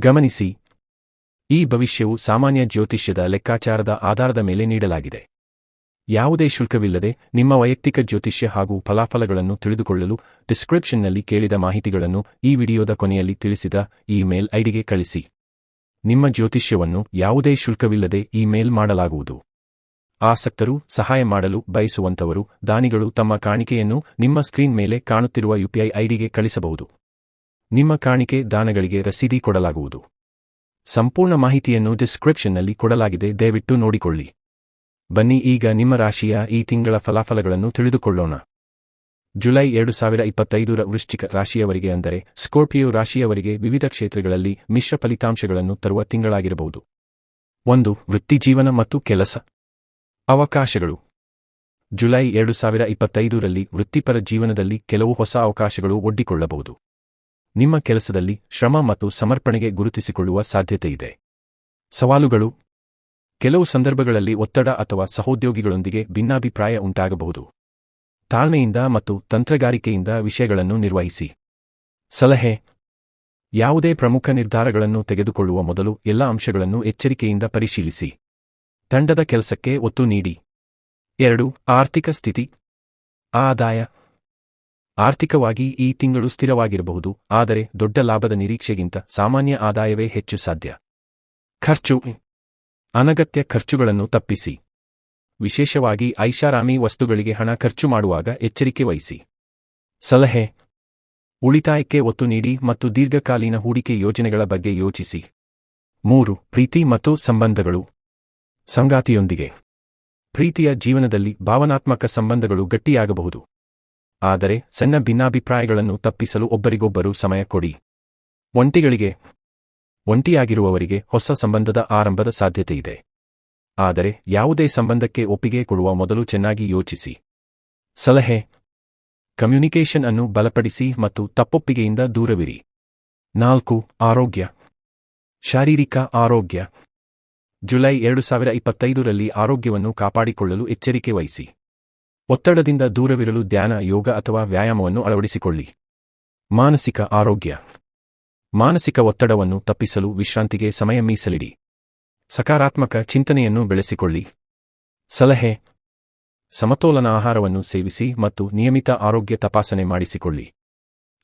ಗಮನಿಸಿ. ಈ ಭವಿಷ್ಯವು ಸಾಮಾನ್ಯ ಜ್ಯೋತಿಷ್ಯದ ಲೆಕ್ಕಾಚಾರದ ಆಧಾರದ ಮೇಲೆ ನೀಡಲಾಗಿದೆ. ಯಾವುದೇ ಶುಲ್ಕವಿಲ್ಲದೆ ನಿಮ್ಮ ವೈಯಕ್ತಿಕ ಜ್ಯೋತಿಷ್ಯ ಹಾಗೂ ಫಲಾಫಲಗಳನ್ನು ತಿಳಿದುಕೊಳ್ಳಲು ಡಿಸ್ಕ್ರಿಪ್ಷನ್ನಲ್ಲಿ ಕೇಳಿದ ಮಾಹಿತಿಗಳನ್ನು ಈ ವಿಡಿಯೋದ ಕೊನೆಯಲ್ಲಿ ತಿಳಿಸಿದ ಇಮೇಲ್ ಐಡಿಗೆ ಕಳಿಸಿ. ನಿಮ್ಮ ಜ್ಯೋತಿಷ್ಯವನ್ನು ಯಾವುದೇ ಶುಲ್ಕವಿಲ್ಲದೆ ಇಮೇಲ್ ಮಾಡಲಾಗುವುದು. ಆಸಕ್ತರು ಸಹಾಯ ಮಾಡಲು ಬಯಸುವಂತವರು ದಾನಿಗಳು ತಮ್ಮ ಕಾಣಿಕೆಯನ್ನು ನಿಮ್ಮ ಸ್ಕ್ರೀನ್ ಮೇಲೆ ಕಾಣುತ್ತಿರುವ ಯುಪಿಐ ಐಡಿಗೆ ಕಳಿಸಬಹುದು. ನಿಮ್ಮ ಕಾಣಿಕೆ ದಾನಗಳಿಗೆ ರಸೀದಿ ಕೊಡಲಾಗುವುದು. ಸಂಪೂರ್ಣ ಮಾಹಿತಿಯನ್ನು ಡಿಸ್ಕ್ರಿಪ್ಷನ್ನಲ್ಲಿ ಕೊಡಲಾಗಿದೆ, ದಯವಿಟ್ಟು ನೋಡಿಕೊಳ್ಳಿ. ಬನ್ನಿ, ಈಗ ನಿಮ್ಮ ರಾಶಿಯ ಈ ತಿಂಗಳ ಫಲಾಫಲಗಳನ್ನು ತಿಳಿದುಕೊಳ್ಳೋಣ. ಜುಲೈ ಎರಡು ಸಾವಿರ ಇಪ್ಪತ್ತೈದರ ವೃಶ್ಚಿಕ ರಾಶಿಯವರಿಗೆ ಅಂದರೆ, ಸ್ಕೋರ್ಪಿಯೋ ರಾಶಿಯವರಿಗೆ ವಿವಿಧ ಕ್ಷೇತ್ರಗಳಲ್ಲಿ ಮಿಶ್ರ ಫಲಿತಾಂಶಗಳನ್ನು ತರುವ ತಿಂಗಳಾಗಿರಬಹುದು. ಒಂದು ವೃತ್ತಿಜೀವನ ಮತ್ತು ಕೆಲಸ. ಅವಕಾಶಗಳು. ಜುಲೈ ಎರಡು ಸಾವಿರ ಇಪ್ಪತ್ತೈದರಲ್ಲಿ ವೃತ್ತಿಪರ ಜೀವನದಲ್ಲಿ ಕೆಲವು ಹೊಸ ಅವಕಾಶಗಳು ಒಡ್ಡಿಕೊಳ್ಳಬಹುದು. ನಿಮ್ಮ ಕೆಲಸದಲ್ಲಿ ಶ್ರಮ ಮತ್ತು ಸಮರ್ಪಣೆಗೆ ಗುರುತಿಸಿಕೊಳ್ಳುವ ಸಾಧ್ಯತೆಯಿದೆ. ಸವಾಲುಗಳು. ಕೆಲವು ಸಂದರ್ಭಗಳಲ್ಲಿ ಒತ್ತಡ ಅಥವಾ ಸಹೋದ್ಯೋಗಿಗಳೊಂದಿಗೆ ಭಿನ್ನಾಭಿಪ್ರಾಯ ಉಂಟಾಗಬಹುದು. ತಾಳ್ಮೆಯಿಂದ ಮತ್ತು ತಂತ್ರಗಾರಿಕೆಯಿಂದ ವಿಷಯಗಳನ್ನು ನಿರ್ವಹಿಸಿ. ಸಲಹೆ. ಯಾವುದೇ ಪ್ರಮುಖ ನಿರ್ಧಾರಗಳನ್ನು ತೆಗೆದುಕೊಳ್ಳುವ ಮೊದಲು ಎಲ್ಲ ಅಂಶಗಳನ್ನು ಎಚ್ಚರಿಕೆಯಿಂದ ಪರಿಶೀಲಿಸಿ. ತಂಡದ ಕೆಲಸಕ್ಕೆ ಒತ್ತು ನೀಡಿ. ಎರಡು, ಆರ್ಥಿಕ ಸ್ಥಿತಿ. ಆದಾಯ. ಆರ್ಥಿಕವಾಗಿ ಈ ತಿಂಗಳು ಸ್ಥಿರವಾಗಿರಬಹುದು, ಆದರೆ ದೊಡ್ಡ ಲಾಭದ ನಿರೀಕ್ಷೆಗಿಂತ ಸಾಮಾನ್ಯ ಆದಾಯವೇ ಹೆಚ್ಚು ಸಾಧ್ಯ. ಖರ್ಚು. ಅನಗತ್ಯ ಖರ್ಚುಗಳನ್ನು ತಪ್ಪಿಸಿ. ವಿಶೇಷವಾಗಿ ಐಷಾರಾಮಿ ವಸ್ತುಗಳಿಗೆ ಹಣ ಖರ್ಚು ಮಾಡುವಾಗ ಎಚ್ಚರಿಕೆ ವಹಿಸಿ. ಸಲಹೆ. ಉಳಿತಾಯಕ್ಕೆ ಒತ್ತು ನೀಡಿ ಮತ್ತು ದೀರ್ಘಕಾಲೀನ ಹೂಡಿಕೆ ಯೋಜನೆಗಳ ಬಗ್ಗೆ ಯೋಚಿಸಿ. ಮೂರು, ಪ್ರೀತಿ ಮತ್ತು ಸಂಬಂಧಗಳು. ಸಂಗಾತಿಯೊಂದಿಗೆ. ಪ್ರೀತಿಯ ಜೀವನದಲ್ಲಿ ಭಾವನಾತ್ಮಕ ಸಂಬಂಧಗಳು ಗಟ್ಟಿಯಾಗಬಹುದು. ಆದರೆ ಸಣ್ಣ ಭಿನ್ನಾಭಿಪ್ರಾಯಗಳನ್ನು ತಪ್ಪಿಸಲು ಒಬ್ಬರಿಗೊಬ್ಬರು ಸಮಯ ಕೊಡಿ. ಒಂಟಿಗಳಿಗೆ ಒಂಟಿಯಾಗಿರುವವರಿಗೆ ಹೊಸ ಸಂಬಂಧದ ಆರಂಭದ ಸಾಧ್ಯತೆಯಿದೆ. ಆದರೆ ಯಾವುದೇ ಸಂಬಂಧಕ್ಕೆ ಒಪ್ಪಿಗೆ ಕೊಡುವ ಮೊದಲು ಚೆನ್ನಾಗಿ ಯೋಚಿಸಿ. ಸಲಹೆ. ಕಮ್ಯುನಿಕೇಷನ್ ಅನ್ನು ಬಲಪಡಿಸಿ ಮತ್ತು ತಪ್ಪೊಪ್ಪಿಗೆಯಿಂದ ದೂರವಿರಿ. ನಾಲ್ಕು, ಆರೋಗ್ಯ. ಶಾರೀರಿಕ ಆರೋಗ್ಯ. ಜುಲೈ ಎರಡು ಸಾವಿರ ಇಪ್ಪತ್ತೈದರಲ್ಲಿ ಆರೋಗ್ಯವನ್ನು ಕಾಪಾಡಿಕೊಳ್ಳಲು ಎಚ್ಚರಿಕೆ ವಹಿಸಿ. ಒತ್ತಡದಿಂದ ದೂರವಿರಲು ಧ್ಯಾನ, ಯೋಗ ಅಥವಾ ವ್ಯಾಯಾಮವನ್ನು ಅಳವಡಿಸಿಕೊಳ್ಳಿ. ಮಾನಸಿಕ ಆರೋಗ್ಯ. ಮಾನಸಿಕ ಒತ್ತಡವನ್ನು ತಪ್ಪಿಸಲು ವಿಶ್ರಾಂತಿಗೆ ಸಮಯ ಮೀಸಲಿಡಿ. ಸಕಾರಾತ್ಮಕ ಚಿಂತನೆಯನ್ನು ಬೆಳೆಸಿಕೊಳ್ಳಿ. ಸಲಹೆ. ಸಮತೋಲನ ಆಹಾರವನ್ನು ಸೇವಿಸಿ ಮತ್ತು ನಿಯಮಿತ ಆರೋಗ್ಯ ತಪಾಸಣೆ ಮಾಡಿಸಿಕೊಳ್ಳಿ.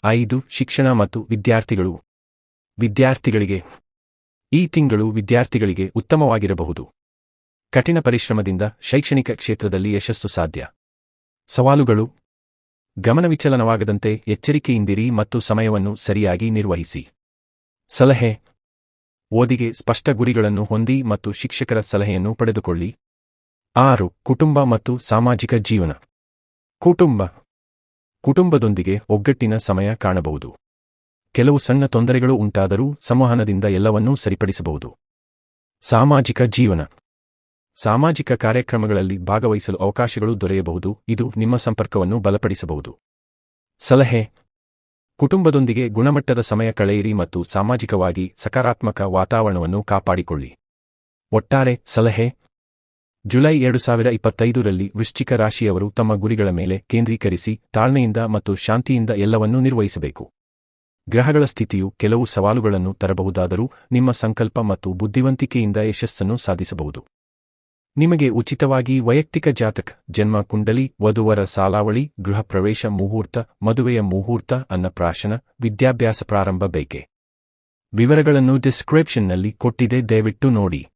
ಐದು, ಶಿಕ್ಷಣ ಮತ್ತು ವಿದ್ಯಾರ್ಥಿಗಳು. ವಿದ್ಯಾರ್ಥಿಗಳಿಗೆ. ಈ ತಿಂಗಳು ವಿದ್ಯಾರ್ಥಿಗಳಿಗೆ ಉತ್ತಮವಾಗಿರಬಹುದು. ಕಠಿಣ ಪರಿಶ್ರಮದಿಂದ ಶೈಕ್ಷಣಿಕ ಕ್ಷೇತ್ರದಲ್ಲಿ ಯಶಸ್ಸು ಸಾಧ್ಯ. ಸವಾಲುಗಳು. ಗಮನವಿಚಲನವಾಗದಂತೆ ಎಚ್ಚರಿಕೆಯಿಂದಿರಿ ಮತ್ತು ಸಮಯವನ್ನು ಸರಿಯಾಗಿ ನಿರ್ವಹಿಸಿ. ಸಲಹೆ. ಓದಿಗೆ ಸ್ಪಷ್ಟ ಗುರಿಗಳನ್ನು ಹೊಂದಿ ಮತ್ತು ಶಿಕ್ಷಕರ ಸಲಹೆಯನ್ನು ಪಡೆದುಕೊಳ್ಳಿ. ಆರು, ಕುಟುಂಬ ಮತ್ತು ಸಾಮಾಜಿಕ ಜೀವನ. ಕುಟುಂಬ. ಕುಟುಂಬದೊಂದಿಗೆ ಒಗ್ಗಟ್ಟಿನ ಸಮಯ ಕಾಣಬಹುದು. ಕೆಲವು ಸಣ್ಣ ತೊಂದರೆಗಳು ಉಂಟಾದರೂ ಸಂವಹನದಿಂದ ಎಲ್ಲವನ್ನೂ ಸರಿಪಡಿಸಬಹುದು. ಸಾಮಾಜಿಕ ಜೀವನ. ಸಾಮಾಜಿಕ ಕಾರ್ಯಕ್ರಮಗಳಲ್ಲಿ ಭಾಗವಹಿಸಲು ಅವಕಾಶಗಳು ದೊರೆಯಬಹುದು. ಇದು ನಿಮ್ಮ ಸಂಪರ್ಕವನ್ನು ಬಲಪಡಿಸಬಹುದು. ಸಲಹೆ. ಕುಟುಂಬದೊಂದಿಗೆ ಗುಣಮಟ್ಟದ ಸಮಯ ಕಳೆಯಿರಿ ಮತ್ತು ಸಾಮಾಜಿಕವಾಗಿ ಸಕಾರಾತ್ಮಕ ವಾತಾವರಣವನ್ನು ಕಾಪಾಡಿಕೊಳ್ಳಿ. ಒಟ್ಟಾರೆ, ಸಲಹೆ. ಜುಲೈ ಎರಡು ಸಾವಿರ ಇಪ್ಪತ್ತೈದರಲ್ಲಿ ವೃಶ್ಚಿಕ ರಾಶಿಯವರು ತಮ್ಮ ಗುರಿಗಳ ಮೇಲೆ ಕೇಂದ್ರೀಕರಿಸಿ ತಾಳ್ಮೆಯಿಂದ ಮತ್ತು ಶಾಂತಿಯಿಂದ ಎಲ್ಲವನ್ನೂ ನಿರ್ವಹಿಸಬೇಕು. ಗ್ರಹಗಳ ಸ್ಥಿತಿಯು ಕೆಲವು ಸವಾಲುಗಳನ್ನು ತರಬಹುದಾದರೂ ನಿಮ್ಮ ಸಂಕಲ್ಪ ಮತ್ತು ಬುದ್ಧಿವಂತಿಕೆಯಿಂದ ಯಶಸ್ಸನ್ನು ಸಾಧಿಸಬಹುದು. ನಿಮಗೆ ಉಚಿತವಾಗಿ ವೈಯಕ್ತಿಕ ಜಾತಕ, ಜನ್ಮ ಕುಂಡಲಿ, ವಧುವರ ಸಾಲಾವಳಿ, ಗೃಹ ಪ್ರವೇಶ ಮುಹೂರ್ತ, ಮದುವೆಯ ಮುಹೂರ್ತ ಅನ್ನಪ್ರಾಶನ ವಿದ್ಯಾಭ್ಯಾಸ ಪ್ರಾರಂಭ ಬೇಕೆ? ವಿವರಗಳನ್ನು ಡಿಸ್ಕ್ರಿಪ್ಷನ್ನಲ್ಲಿ ಕೊಟ್ಟಿದೆ, ದಯವಿಟ್ಟು ನೋಡಿ.